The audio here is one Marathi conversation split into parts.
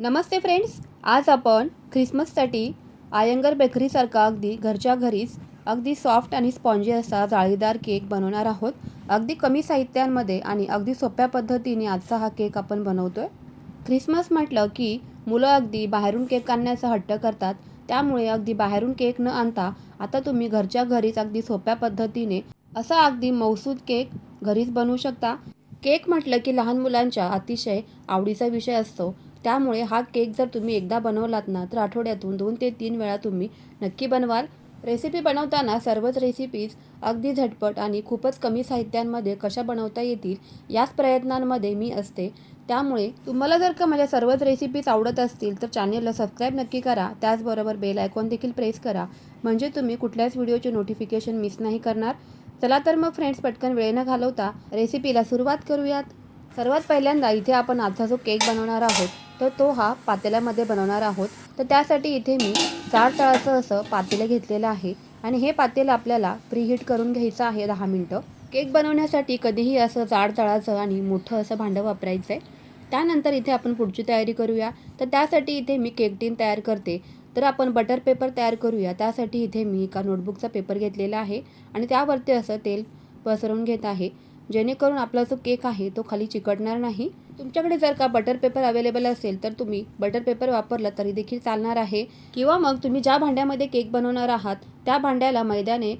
नमस्ते फ्रेंड्स आज आपण ख्रिसमससाठी आयंगर बेकरीसारखा अगदी घरच्या घरीच अगदी सॉफ्ट आणि स्पॉन्जी असा जाळीदार केक बनवणार आहोत. अगदी कमी साहित्यांमध्ये आणि अगदी सोप्या पद्धतीने आजचा हा केक आपण बनवतोय. ख्रिसमस म्हटलं की मुलं अगदी बाहेरून केक आणण्याचा हट्ट करतात त्यामुळे अगदी बाहेरून केक न आणता आता तुम्ही घरच्या घरीच अगदी सोप्या पद्धतीने असा अगदी मौसूद केक घरीच बनवू शकता. केक म्हटलं की लहान मुलांच्या अतिशय आवडीचा विषय असतो. त्यामुळे हा केक जर तुम्ही एकदा बनवलात ना तर आठवड्यातून दोन ते तीन वेळा तुम्ही नक्की बनवाल. रेसिपी बनवताना सर्वच रेसिपीज अगदी झटपट आणि खूपच कमी साहित्यांमध्ये कशा बनवता येतील याच प्रयत्नांमध्ये मी असते. त्यामुळे तुम्हाला जर का माझ्या सर्वच रेसिपीज आवडत असतील तर चॅनेलला सबस्क्राईब नक्की करा. त्याचबरोबर बेल आयकॉन देखील प्रेस करा. म्हणजे तुम्ही कुठल्याच व्हिडिओचे नोटिफिकेशन मिस नाही करणार. चला तर मग फ्रेंड्स पटकन वेळ न घालवता रेसिपीला सुरुवात करूयात. सर्वात पहिल्यांदा इथे आपण आजचा जो केक बनवणार आहोत तर तो हा पातेल्यामध्ये बनवणार आहोत. तर त्यासाठी इथे मी जाड तळाचं असं पातेलं घेतलेलं आहे. आणि हे पातेलं आपल्याला प्रीहीट करून घ्यायचं आहे दहा मिनटं. केक बनवण्यासाठी कधीही असं जाड तळाचं आणि मोठं असं भांडं वापरायचं आहे त्यानंतर इथे आपण पुढची तयारी करूया. तर त्यासाठी इथे मी केक टीन तयार करते. तर आपण बटर पेपर तयार करूया. त्यासाठी इथे मी एका नोटबुकचा पेपर घेतलेला आहे. आणि त्यावरती असं तेल पसरवून घेत आहे. जेणेकरून आपला जो केक आहे तो खाली चिकटणार नाही. तुमच्याकडे जर का बटर पेपर अवेलेबल असेल तर तुम्ही बटर पेपर वापरला तरी देखील चालणार आहे. किंवा मग तुम्ही ज्या भांड्यामध्ये केक बनवणार आहात त्या भांड्याला मैद्याने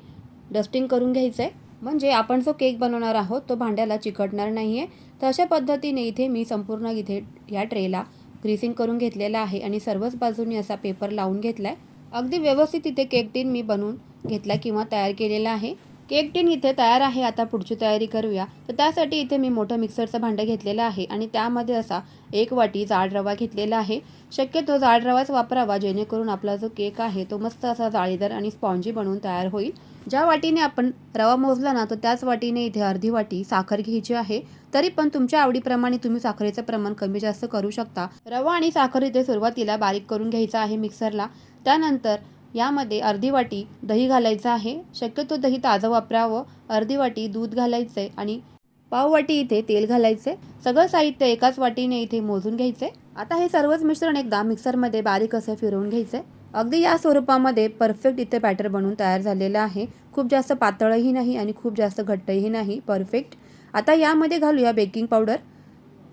डस्टिंग करून घ्यायचं आहे म्हणजे आपण जो केक बनवणार आहोत तो भांड्याला चिकटणार नाही आहे तर अशा पद्धतीने इथे मी संपूर्ण इथे या ट्रेला ग्रीसिंग करून घेतलेला आहे आणि सर्वच बाजूनी असा पेपर लावून घेतला आहे अगदी व्यवस्थित इथे केक टीन मी बनवून घेतला किंवा तयार केलेला आहे. केक टीन इथे तयार आहे आता पुढची तयारी करूया. तर त्यासाठी इथे मी मोठं मिक्सरचं भांडं घेतलेलं आहे आणि त्यामध्ये असा एक वाटी जाड रवा घेतलेला आहे. शक्यतो जाड रवाच वापरावा जेणेकरून आपला जो केक आहे तो मस्त असा जाळीदार आणि स्पॉन्जी बनवून तयार होईल. ज्या वाटीने आपण रवा मोजला ना तर त्याच वाटीने इथे अर्धी वाटी साखर घ्यायची आहे. तरी पण तुमच्या आवडीप्रमाणे तुम्ही साखरेचं प्रमाण कमी जास्त करू शकता. रवा आणि साखर इथे सुरुवातीला बारीक करून घ्यायचं आहे मिक्सरला. त्यानंतर यामध्ये अर्धी वाटी दही घालायचं आहे. शक्यतो दही ताजं वापरावं. अर्धी वाटी दूध घालायचं आहे आणि पाव वाटी इथे तेल घालायचे सगळं साहित्य एकाच वाटीने इथे मोजून घ्यायचे आता हे सर्वच मिश्रण एकदा मिक्सरमध्ये बारीक असं फिरवून घ्यायचे अगदी या स्वरूपामध्ये परफेक्ट इथे बॅटर बनवून तयार झालेलं आहे. खूप जास्त पातळही नाही आणि खूप जास्त घट्टही नाही. परफेक्ट आता यामध्ये घालूया बेकिंग पावडर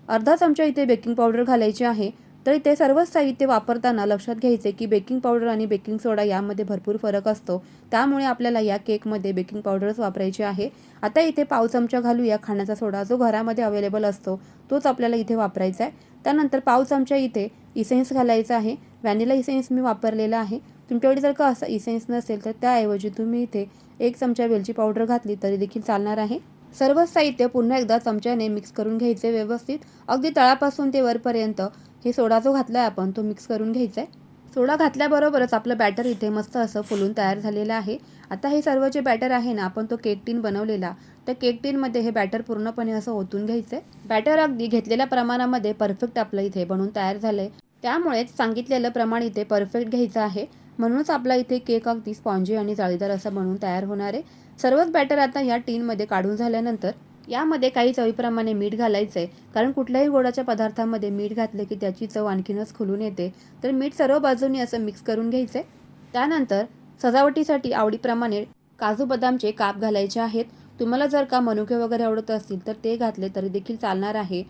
अर्धा चमचा इथे बेकिंग पावडर घालायची आहे. तर इथे सर्वच साहित्य वापरताना लक्षात घ्यायचे की बेकिंग पावडर आणि बेकिंग सोडा यामध्ये भरपूर फरक असतो. त्यामुळे आपल्याला या केकमध्ये बेकिंग पावडरच वापरायची आहे. आता इथे पाव चमचा घालूया. खाण्याचा सोडा जो घरामध्ये अवेलेबल असतो तोच आपल्याला इथे वापरायचा आहे. त्यानंतर पाव चमचा इथे इसेन्स घालायचा आहे. व्हॅनिला इसेन्स मी वापरलेला आहे. तुमच्याकडे जर का असा इसेन्स नसेल तर त्याऐवजी तुम्ही इथे एक चमचा वेलची पावडर घातली तरी देखील चालणार आहे. सर्व साहित्य पुन्हा एकदा चमच्याने मिक्स करून घ्यायचे व्यवस्थित. अगदी तळापासून ते वरपर्यंत हे सोडा जो घातला आहे आपण तो मिक्स करून घ्यायचा आहे सोडा घातल्याबरोबरच आपलं बॅटर इथे मस्त असं फुलून तयार झालेलं आहे. आता हे सर्व जे बॅटर आहे ना आपण तो केक टीन बनवलेला त्या केक टीनमध्ये हे बॅटर पूर्णपणे असं ओतून घ्यायचं आहे बॅटर अगदी घेतलेल्या प्रमाणामध्ये परफेक्ट आपलं इथे बनवून तयार झालं आहे त्यामुळेच सांगितलेलं प्रमाण इथे परफेक्ट घ्यायचं आहे. म्हणूनच आपला इथे केक अगदी स्पॉन्जी आणि जाळीदार असं बनवून तयार होणार आहे. सर्वच बॅटर आता या टीनमध्ये काढून झाल्यानंतर यामध्ये काही चवीप्रमाणे मीठ घालायचं आहे कारण कुठल्याही गोडाच्या पदार्थामध्ये मीठ घातले की त्याची चव आणखीनच खुलून येते. तर मीठ सर्व बाजूनी असं मिक्स करून घ्यायचं आहे त्यानंतर सजावटीसाठी आवडीप्रमाणे काजू बदामचे काप घालायचे आहेत. तुम्हाला जर का मनुके वगैरे आवडत असतील तर ते घातले तरी देखील चालणार आहे.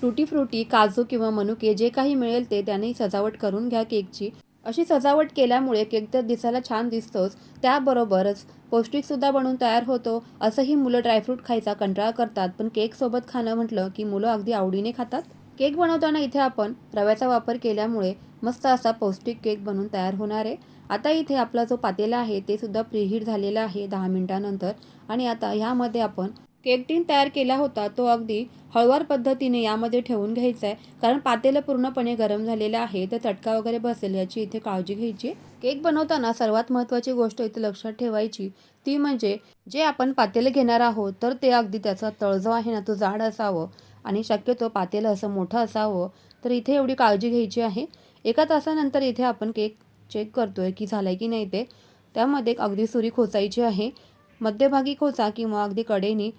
फ्रुटी फ्रुटी काजू किंवा मनुके जे काही मिळेल ते त्याने सजावट करून घ्या केकची. अशी सजावट केल्यामुळे केक तर दिसायला छान दिसतोच त्याबरोबरच पौष्टिकसुद्धा बनून तयार होतो असंही मुलं ड्रायफ्रूट खायचा कंटाळा करतात. पण केकसोबत खाणं म्हटलं की मुलं अगदी आवडीने खातात. केक बनवताना इथे आपण रव्याचा वापर केल्यामुळे मस्त असा पौष्टिक केक बनून तयार होणार आहे. आता इथे आपला जो पातेला आहे ते सुद्धा प्रीहीट झालेला आहे दहा मिनिटानंतर. आणि आता ह्यामध्ये आपण केक टीन तयार केला होता तो अगदी हळवार पद्धतीने यामध्ये ठेवून घ्यायचा आहे कारण पातेलं पूर्णपणे गरम झालेलं आहे तर चटका वगैरे बसेल याची इथे काळजी घ्यायची. केक बनवताना सर्वात महत्त्वाची गोष्ट इथे लक्षात ठेवायची ती म्हणजे जे आपण पातेलं घेणार आहोत तर ते अगदी त्याचा तळ जो आहे ना तो जाड असावं. आणि शक्यतो पातेलं असं मोठं असावं तर इथे एवढी काळजी घ्यायची आहे. एका तासानंतर इथे आपण केक चेक करतोय की झालाय की नाही ते. त्यामध्ये अगदी सुरी खोचायची आहे. मध्यभागी खोचा किंवा अगदी कडेने.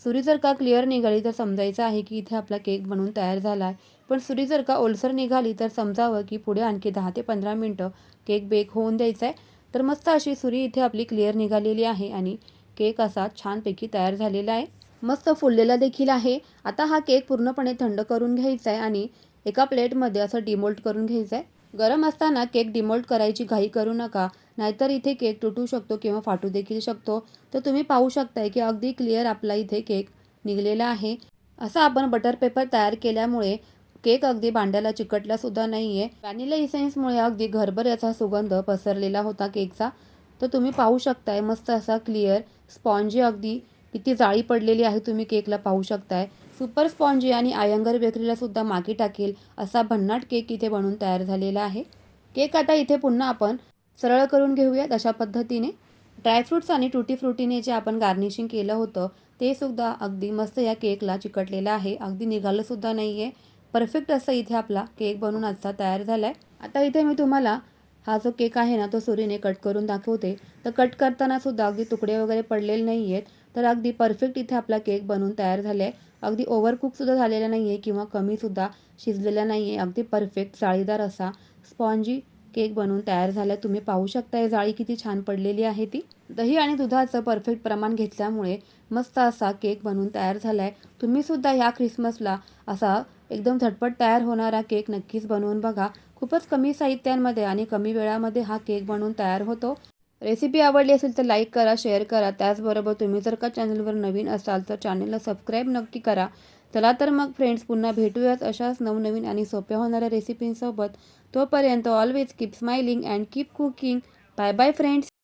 सुरी जर का क्लिअर निघाली तर समजायचं आहे की इथे आपला केक बनून तयार झाला आहे पण सुरी जर का ओलसर निघाली तर समजावं की पुढे आणखी दहा ते पंधरा मिनटं केक बेक होऊन द्यायचा आहे तर मस्त अशी सुरी इथे आपली क्लिअर निघालेली आहे आणि केक असा छानपैकी तयार झालेला आहे. मस्त फुललेला देखील आहे. आता हा केक पूर्णपणे थंड करून घ्यायचा आहे आणि एका प्लेटमध्ये असं डिमोल्ट करून घ्यायचं आहे गरम असताना केक डिमोल्ट करायची घाई करू नका. नाहीतर इथे केक तुटू शकतो किंवा फाटू देखील शकतो. तर तुम्ही पाहू शकताय की अगदी क्लिअर आपला इथे केक निघलेला आहे. असा आपण बटर पेपर तयार केल्यामुळे केक अगदी भांड्याला चिकटला सुद्धा नाही आहे व्हॅनिला इसेन्समुळे अगदी घरभर याचा सुगंध पसरलेला होता केकचा. तर तुम्ही पाहू शकताय मस्त असा क्लिअर स्पॉन्जी अगदी किती जाळी पडलेली आहे तुम्ही केकला पाहू शकताय. सुपर स्पॉन्जी आणि आयंगर बेकरीला सुद्धा मागे टाकेल असा भन्नाट केक इथे बनून तयार झालेला आहे. केक आता इथे पुन्हा आपण सरळ करून घेऊयात अशा पद्धतीने. ड्रायफ्रूट्स आणि टुटी फ्रुटीने जे आपण गार्निशिंग केलं होतं ते सुद्धा अगदी मस्त या केकला चिकटलेलं आहे. अगदी निघालंसुद्धा नाही आहे परफेक्ट असं इथे आपला केक बनवून आजचा तयार झाला आहे आता इथे मी तुम्हाला हा जो केक आहे ना तो सुरीने कट करून दाखवते. तर कट करताना सुद्धा अगदी तुकडे वगैरे पडलेले नाही आहेत तर अगदी परफेक्ट इथे आपला केक बनवून तयार झाला आहे अगदी ओव्हरकुकसुद्धा झालेला नाही आहे किंवा कमीसुद्धा शिजलेला नाही आहे अगदी परफेक्ट जाळीदार असा स्पॉन्जी केक बनवून तयार झाला. आहे तुम्ही पाहू शकता जाळी किती छान पडलेली आहे ती. दही आणि दुधाचं परफेक्ट प्रमाण घेतल्यामुळे मस्त असा केक बनवून तयार झाला आहे तुम्हीसुद्धा ह्या ख्रिसमसला असा एकदम झटपट तयार होणारा केक नक्कीच बनवून बघा. खूपच कमी साहित्यांमध्ये आणि कमी वेळामध्ये हा केक बनवून तयार होतो. रेसिपी आवडली असेल तर लाईक करा शेअर करा. त्याचबरोबर तुम्ही जर का चॅनलवर नवीन असाल तर चॅनलला सबस्क्राईब नक्की करा. चला तर मग फ्रेंड्स पुन्हा भेटूयाच अशाच नवनवीन आणि सोप्या होणाऱ्या रेसिपींसोबत तोपर्यंत always keep smiling and keep cooking bye bye friends